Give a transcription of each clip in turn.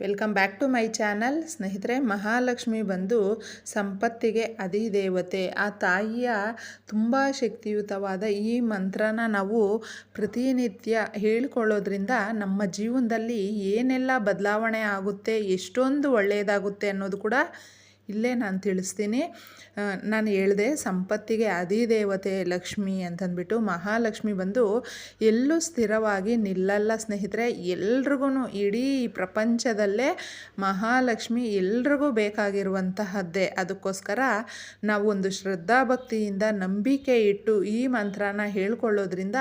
Welcome back to my channel. ಸ್ನೇಹಿತರೆ, ಮಹಾಲಕ್ಷ್ಮಿ ಬಂದು ಸಂಪತ್ತಿಗೆ ಅಧಿದೇವತೆ. ಆ ತಾಯಿಯ ತುಂಬ ಶಕ್ತಿಯುತವಾದ ಈ ಮಂತ್ರನ ನಾವು ಪ್ರತಿನಿತ್ಯ ಹೇಳ್ಕೊಳ್ಳೋದ್ರಿಂದ ನಮ್ಮ ಜೀವನದಲ್ಲಿ ಏನೆಲ್ಲ ಬದಲಾವಣೆ ಆಗುತ್ತೆ, ಎಷ್ಟೊಂದು ಒಳ್ಳೆಯದಾಗುತ್ತೆ ಅನ್ನೋದು ಕೂಡ ಇಲ್ಲೇ ನಾನು ತಿಳಿಸ್ತೀನಿ. ನಾನು ಹೇಳಿದೆ ಸಂಪತ್ತಿಗೆ ಅಧಿದೇವತೆ ಲಕ್ಷ್ಮಿ ಅಂತಂದ್ಬಿಟ್ಟು ಮಹಾಲಕ್ಷ್ಮಿ ಬಂದು ಎಲ್ಲೂ ಸ್ಥಿರವಾಗಿ ನಿಲ್ಲಲ್ಲ ಸ್ನೇಹಿತರೆ. ಎಲ್ರಿಗೂ ಇಡೀ ಪ್ರಪಂಚದಲ್ಲೇ ಮಹಾಲಕ್ಷ್ಮಿ ಎಲ್ರಿಗೂ ಬೇಕಾಗಿರುವಂತಹದ್ದೇ. ಅದಕ್ಕೋಸ್ಕರ ನಾವು ಒಂದು ಶ್ರದ್ಧಾಭಕ್ತಿಯಿಂದ ನಂಬಿಕೆ ಇಟ್ಟು ಈ ಮಂತ್ರನ ಹೇಳ್ಕೊಳ್ಳೋದ್ರಿಂದ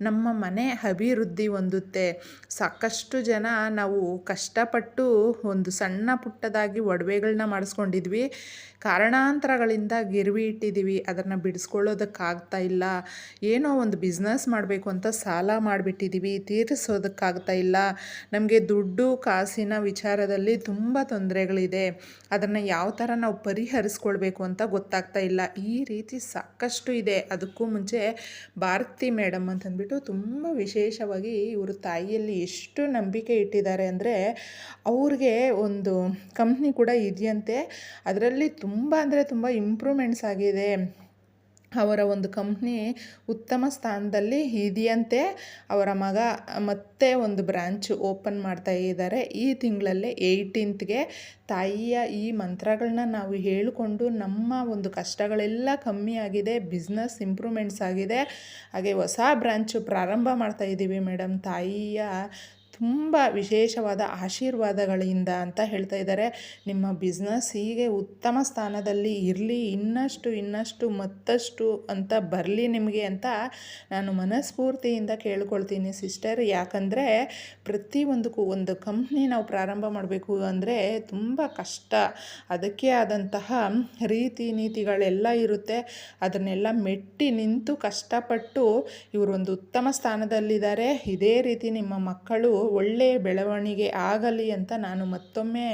ನಮ್ಮ ಮನೆ ಅಭಿವೃದ್ಧಿ ಹೊಂದುತ್ತೆ. ಸಾಕಷ್ಟು ಜನ ನಾವು ಕಷ್ಟಪಟ್ಟು ಒಂದು ಸಣ್ಣ ಪುಟ್ಟದಾಗಿ ಒಡವೆಗಳನ್ನ ಮಾಡಿಸ್ಕೊಂಡಿದ್ವಿ ಕಾರಣಾಂತರಗಳಿಂದ ಗಿರ್ವಿ ಇಟ್ಟಿದ್ದೀವಿ. ಅದನ್ನು ಬಿಡಿಸ್ಕೊಳ್ಳೋದಕ್ಕಾಗ್ತಾ ಇಲ್ಲ. ಏನೋ ಒಂದು ಬಿಸ್ನೆಸ್ ಮಾಡಬೇಕು ಅಂತ ಸಾಲ ಮಾಡಿಬಿಟ್ಟಿದ್ದೀವಿ. ತೀರಿಸೋದಕ್ಕಾಗ್ತಾ ಇಲ್ಲ. ನಮಗೆ ದುಡ್ಡು, ಕಾಸಿನ ವಿಚಾರದಲ್ಲಿ ತುಂಬ ತೊಂದರೆಗಳಿದೆ. ಅದನ್ನು ಯಾವ ಥರ ನಾವು ಪರಿಹರಿಸ್ಕೊಳ್ಬೇಕು ಅಂತ ಗೊತ್ತಾಗ್ತಾ ಇಲ್ಲ. ಈ ರೀತಿ ಸಾಕಷ್ಟು ಇದೆ. ಅದಕ್ಕೂ ಮುಂಚೆ ಭಾರತಿ ಮೇಡಮ್ ಅಂತಂದ್ಬಿಟ್ಟು ತುಂಬ ವಿಶೇಷವಾಗಿ ಇವರು ತಾಯಿಯಲ್ಲಿ ಎಷ್ಟು ನಂಬಿಕೆ ಇಟ್ಟಿದ್ದಾರೆ ಅಂದರೆ ಅವ್ರಿಗೆ ಒಂದು ಕಂಪ್ನಿ ಕೂಡ ಇದೆಯಂತೆ. ಅದರಲ್ಲಿ ತುಂಬ ಅಂದರೆ ತುಂಬ ಇಂಪ್ರೂವ್ಮೆಂಟ್ಸ್ ಆಗಿದೆ. ಅವರ ಒಂದು ಕಂಪ್ನಿ ಉತ್ತಮ ಸ್ಥಾನದಲ್ಲಿ ಇದೆಯಂತೆ ಅವರ ಮಗ ಮತ್ತೆ ಒಂದು ಬ್ರ್ಯಾಂಚ್ ಓಪನ್ ಮಾಡ್ತಾ ಇದ್ದಾರೆ. ಈ ತಿಂಗಳಲ್ಲೇ ಏಯ್ಟೀನ್ತ್ಗೆ ತಾಯಿಯ ಈ ಮಂತ್ರಗಳನ್ನ ನಾವು ಹೇಳಿಕೊಂಡು ನಮ್ಮ ಒಂದು ಕಷ್ಟಗಳೆಲ್ಲ ಕಮ್ಮಿ ಆಗಿದೆ ಬಿಸ್ನೆಸ್ ಇಂಪ್ರೂವ್ಮೆಂಟ್ಸ್ ಆಗಿದೆ. ಹಾಗೆ ಹೊಸ ಬ್ರ್ಯಾಂಚು ಪ್ರಾರಂಭ ಮಾಡ್ತಾ ಇದ್ದೀವಿ ಮೇಡಮ್ ತಾಯಿಯ ತುಂಬ ವಿಶೇಷವಾದ ಆಶೀರ್ವಾದಗಳಿಂದ ಅಂತ ಹೇಳ್ತಾ ಇದ್ದಾರೆ. ನಿಮ್ಮ ಬಿಸ್ನೆಸ್ ಹೀಗೆ ಉತ್ತಮ ಸ್ಥಾನದಲ್ಲಿ ಇರಲಿ, ಇನ್ನಷ್ಟು ಇನ್ನಷ್ಟು, ಮತ್ತಷ್ಟು ಅಂತ ಬರಲಿ ನಿಮಗೆ ಅಂತ ನಾನು ಮನಸ್ಫೂರ್ತಿಯಿಂದ ಕೇಳ್ಕೊಳ್ತೀನಿ ಸಿಸ್ಟರ್ ಯಾಕಂದರೆ ಪ್ರತಿಯೊಂದಕ್ಕೂ ಒಂದು ಕಂಪ್ನಿ ನಾವು ಪ್ರಾರಂಭ ಮಾಡಬೇಕು ಅಂದರೆ ತುಂಬ ಕಷ್ಟ. ಅದಕ್ಕೆ ಆದಂತಹ ರೀತಿ ನೀತಿಗಳೆಲ್ಲ ಇರುತ್ತೆ. ಅದನ್ನೆಲ್ಲ ಮೆಟ್ಟಿ ನಿಂತು ಕಷ್ಟಪಟ್ಟು ಇವರೊಂದು ಉತ್ತಮ ಸ್ಥಾನದಲ್ಲಿದ್ದಾರೆ. ಇದೇ ರೀತಿ ನಿಮ್ಮ ಮಕ್ಕಳು ಒಳ್ಳೆಯ ಬೆಳವಣಿಗೆ ಆಗಲಿ ಅಂತ ನಾನು ಮತ್ತೊಮ್ಮೆ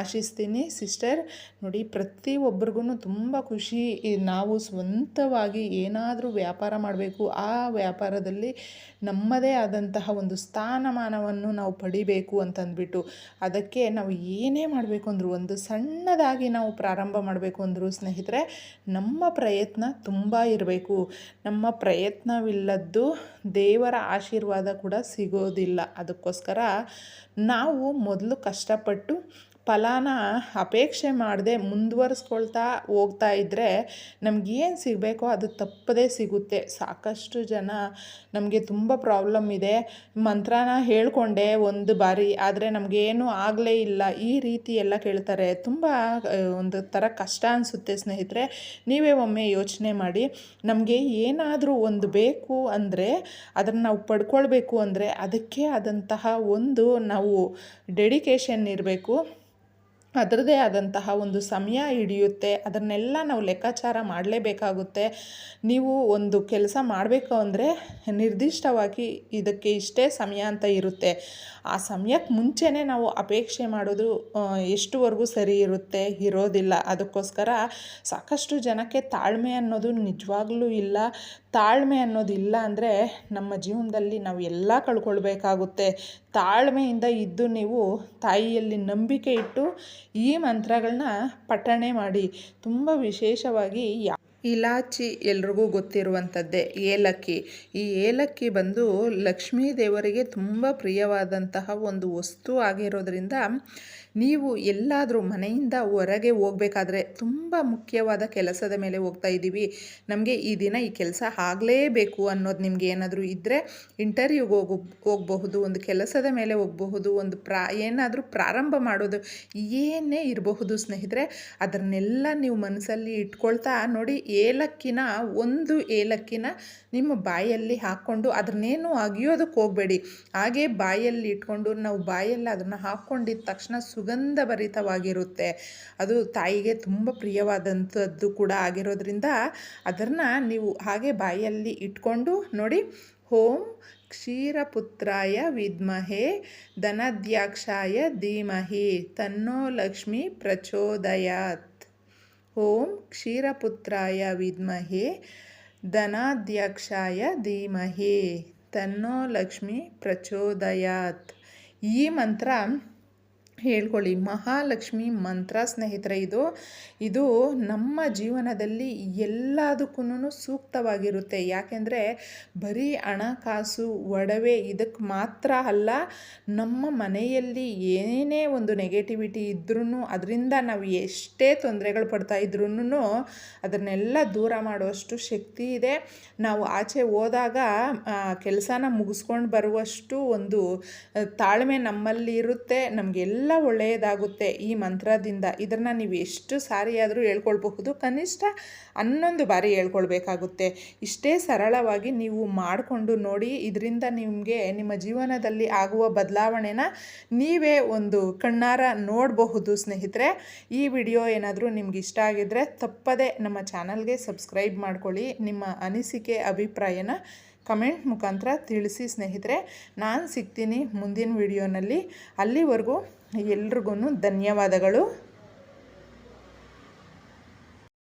ಆಶಿಸ್ತೀನಿ. ಸಿಸ್ಟರ್, ನೋಡಿ ಪ್ರತಿಯೊಬ್ಬರಿಗೂ ತುಂಬ ಖುಷಿ. ನಾವು ಸ್ವಂತವಾಗಿ ಏನಾದರೂ ವ್ಯಾಪಾರ ಮಾಡಬೇಕು, ಆ ವ್ಯಾಪಾರದಲ್ಲಿ ನಮ್ಮದೇ ಆದಂತಹ ಒಂದು ಸ್ಥಾನಮಾನವನ್ನು ನಾವು ಪಡಿಬೇಕು ಅಂತಂದ್ಬಿಟ್ಟು, ಅದಕ್ಕೆ ನಾವು ಏನೇ ಮಾಡಬೇಕು ಅಂದರೂ, ಒಂದು ಸಣ್ಣದಾಗಿ ನಾವು ಪ್ರಾರಂಭ ಮಾಡಬೇಕು ಅಂದರೂ ಸ್ನೇಹಿತರೆ, ನಮ್ಮ ಪ್ರಯತ್ನ ತುಂಬ ಇರಬೇಕು. ನಮ್ಮ ಪ್ರಯತ್ನವಿಲ್ಲದ್ದು ದೇವರ ಆಶೀರ್ವಾದ ಕೂಡ ಸಿಗೋದಿಲ್ಲ. ಅದಕ್ಕೋಸ್ಕರ ನಾವು ಮೊದಲು ಕಷ್ಟಪಟ್ಟು ಫಲಾನ ಅಪೇಕ್ಷೆ ಮಾಡದೆ ಮುಂದುವರಿಸ್ಕೊಳ್ತಾ ಹೋಗ್ತಾ ಇದ್ದರೆ ನಮಗೇನು ಸಿಗಬೇಕೋ ಅದು ತಪ್ಪದೇ ಸಿಗುತ್ತೆ. ಸಾಕಷ್ಟು ಜನ ನಮಗೆ ತುಂಬ ಪ್ರಾಬ್ಲಮ್ ಇದೆ. ಮಂತ್ರನ ಹೇಳ್ಕೊಂಡೆ ಒಂದು ಬಾರಿ, ಆದರೆ ನಮಗೇನು ಆಗಲೇ ಇಲ್ಲ. ಈ ರೀತಿ ಎಲ್ಲ ಕೇಳ್ತಾರೆ. ತುಂಬ ಒಂದು ಥರ ಕಷ್ಟ ಅನಿಸುತ್ತೆ ಸ್ನೇಹಿತರೆ. ನೀವೇ ಒಮ್ಮೆ ಯೋಚನೆ ಮಾಡಿ. ನಮಗೆ ಏನಾದರೂ ಒಂದು ಬೇಕು ಅಂದರೆ ಅದನ್ನು ನಾವು ಪಡ್ಕೊಳ್ಬೇಕು ಅಂದರೆ ಅದಕ್ಕೆ ಆದಂತಹ ಒಂದು ನಾವು ಡೆಡಿಕೇಶನ್ ಇರಬೇಕು. ಅದರದೇ ಆದಂತಹ ಒಂದು ಸಮಯ ಹಿಡಿಯುತ್ತೆ. ಅದನ್ನೆಲ್ಲ ನಾವು ಲೆಕ್ಕಾಚಾರ ಮಾಡಲೇಬೇಕಾಗುತ್ತೆ. ನೀವು ಒಂದು ಕೆಲಸ ಮಾಡಬೇಕು ಅಂದರೆ ನಿರ್ದಿಷ್ಟವಾಗಿ ಇದಕ್ಕೆ ಇಷ್ಟೇ ಸಮಯ ಅಂತ ಇರುತ್ತೆ. ಆ ಸಮಯಕ್ಕೆ ಮುಂಚೆನೇ ನಾವು ಅಪೇಕ್ಷೆ ಮಾಡೋದು ಎಷ್ಟುವರೆಗೂ ಸರಿ ಇರುತ್ತೆ, ಇರೋದಿಲ್ಲ. ಅದಕ್ಕೋಸ್ಕರ ಸಾಕಷ್ಟು ಜನಕ್ಕೆ ತಾಳ್ಮೆ ಅನ್ನೋದು ನಿಜವಾಗ್ಲೂ ಇಲ್ಲ. ತಾಳ್ಮೆ ಅನ್ನೋದು ಇಲ್ಲ ಅಂದರೆ ನಮ್ಮ ಜೀವನದಲ್ಲಿ ನಾವು ಎಲ್ಲ ಕಳ್ಕೊಳ್ಬೇಕಾಗುತ್ತೆ. ತಾಳ್ಮೆಯಿಂದ ಇದ್ದು ನೀವು ತಾಯಿಯಲ್ಲಿ ನಂಬಿಕೆ ಇಟ್ಟು ಈ ಮಂತ್ರಗಳನ್ನ ಪಠಣೆ ಮಾಡಿ. ತುಂಬ ವಿಶೇಷವಾಗಿ ಯಾ ಇಲಾಚಿ ಎಲ್ರಿಗೂ ಗೊತ್ತಿರುವಂಥದ್ದೇ ಏಲಕ್ಕಿ. ಈ ಏಲಕ್ಕಿ ಬಂದು ಲಕ್ಷ್ಮೀ ದೇವರಿಗೆ ತುಂಬ ಪ್ರಿಯವಾದಂತಹ ಒಂದು ವಸ್ತು ಆಗಿರೋದ್ರಿಂದ ನೀವು ಎಲ್ಲಾದರೂ ಮನೆಯಿಂದ ಹೊರಗೆ ಹೋಗಬೇಕಾದ್ರೆ ತುಂಬ ಮುಖ್ಯವಾದ ಕೆಲಸದ ಮೇಲೆ ಹೋಗ್ತಾ ಇದ್ದೀವಿ. ನಮಗೆ ಈ ದಿನ ಈ ಕೆಲಸ ಆಗಲೇಬೇಕು ಅನ್ನೋದು ನಿಮಗೆ ಏನಾದರೂ ಇದ್ದರೆ ಇಂಟರ್ವ್ಯೂಗೆ ಹೋಗು, ಹೋಗಬಹುದು, ಒಂದು ಕೆಲಸದ ಮೇಲೆ ಹೋಗಬಹುದು, ಒಂದು ಪ್ರಾ, ಏನಾದರೂ ಪ್ರಾರಂಭ ಮಾಡೋದು ಏನೇ ಇರಬಹುದು ಸ್ನೇಹಿತರೆ, ಅದನ್ನೆಲ್ಲ ನೀವು ಮನಸ್ಸಲ್ಲಿ ಇಟ್ಕೊಳ್ತಾ ನೋಡಿ ಏಲಕ್ಕಿನ, ಒಂದು ಏಲಕ್ಕಿನ ನಿಮ್ಮ ಬಾಯಲ್ಲಿ ಹಾಕ್ಕೊಂಡು ಅದನ್ನೇನು ಅಗಿಯೋದಕ್ಕೆ ಹೋಗಬೇಡಿ. ಹಾಗೆ ಬಾಯಲ್ಲಿ ಇಟ್ಕೊಂಡು ನಾವು ಬಾಯಲ್ಲಿ ಅದನ್ನು ಹಾಕ್ಕೊಂಡಿದ್ದ ತಕ್ಷಣ ಸುಗಂಧಭರಿತವಾಗಿರುತ್ತೆ. ಅದು ತಾಯಿಗೆ ತುಂಬ ಪ್ರಿಯವಾದಂಥದ್ದು ಕೂಡ ಆಗಿರೋದ್ರಿಂದ ಅದನ್ನು ನೀವು ಹಾಗೆ ಬಾಯಲ್ಲಿ ಇಟ್ಕೊಂಡು ನೋಡಿ. ಓಂ ಕ್ಷೀರಪುತ್ರಾಯ ವಿದ್ಮಹೆ ಧನದ್ಯಾಕ್ಷಾಯ ಧೀಮಹಿ ತನ್ನೋ ಲಕ್ಷ್ಮಿ ಪ್ರಚೋದಯಾತ್. ಓಂ ಕ್ಷೀರಪುತ್ರಾಯ ವಿದ್ಮಹೆ ಧನಾಧ್ಯಕ್ಷಾಯ ಧೀಮಹಿ ತನ್ನೋ ಲಕ್ಷ್ಮಿ ಪ್ರಚೋದಯಾತ್ ಈ ಮಂತ್ರ ಹೇಳ್ಕೊಳ್ಳಿ. ಮಹಾಲಕ್ಷ್ಮಿ ಮಂತ್ರ ಸ್ನೇಹಿತರೆ ಇದು. ಇದು ನಮ್ಮ ಜೀವನದಲ್ಲಿ ಎಲ್ಲದಕ್ಕೂ ಸೂಕ್ತವಾಗಿರುತ್ತೆ. ಯಾಕೆಂದರೆ ಬರೀ ಹಣಕಾಸು ಒಡವೆ ಇದಕ್ಕೆ ಮಾತ್ರ ಅಲ್ಲ, ನಮ್ಮ ಮನೆಯಲ್ಲಿ ಏನೇ ಒಂದು ನೆಗೆಟಿವಿಟಿ ಇದ್ರೂ ಅದರಿಂದ ನಾವು ಎಷ್ಟೇ ತೊಂದರೆಗಳು ಪಡ್ತಾ ಇದ್ರೂ ಅದನ್ನೆಲ್ಲ ದೂರ ಮಾಡುವಷ್ಟು ಶಕ್ತಿ ಇದೆ. ನಾವು ಆಚೆ ಹೋದಾಗ ಕೆಲಸನ ಮುಗಿಸ್ಕೊಂಡು ಬರುವಷ್ಟು ಒಂದು ತಾಳ್ಮೆ ನಮ್ಮಲ್ಲಿ ಇರುತ್ತೆ ನಮಗೆಲ್ಲ ಒಳ್ಳೆಯದಾಗುತ್ತೆ ಈ ಮಂತ್ರದಿಂದ. ಇದನ್ನು ನೀವು ಎಷ್ಟು ಸಾರಿ ಹೇಳ್ಕೊಳ್ಬಹುದು. ಕನಿಷ್ಠ ಹನ್ನೊಂದು ಬಾರಿ ಹೇಳ್ಕೊಳ್ಬೇಕಾಗುತ್ತೆ. ಇಷ್ಟೇ ಸರಳವಾಗಿ ನೀವು ಮಾಡಿಕೊಂಡು ನೋಡಿ, ಇದರಿಂದ ನಿಮಗೆ ನಿಮ್ಮ ಜೀವನದಲ್ಲಿ ಆಗುವ ಬದಲಾವಣೆನ ನೀವೇ ಒಂದು ಕಣ್ಣಾರ ನೋಡಬಹುದು ಸ್ನೇಹಿತರೆ. ಈ ವಿಡಿಯೋ ಏನಾದರೂ ನಿಮ್ಗೆ ಇಷ್ಟ ಆಗಿದ್ದರೆ ತಪ್ಪದೆ ನಮ್ಮ ಚಾನಲ್ಗೆ ಸಬ್ಸ್ಕ್ರೈಬ್ ಮಾಡ್ಕೊಳ್ಳಿ. ನಿಮ್ಮ ಅನಿಸಿಕೆ, ಅಭಿಪ್ರಾಯನ ಕಮೆಂಟ್ ಮುಖಾಂತರ ತಿಳಿಸಿ ಸ್ನೇಹಿತರೆ. ನಾನು ಸಿಗ್ತೀನಿ ಮುಂದಿನ ವಿಡಿಯೋನಲ್ಲಿ. ಅಲ್ಲಿವರೆಗೂ ಎಲ್ರಿಗೂ ಧನ್ಯವಾದಗಳು.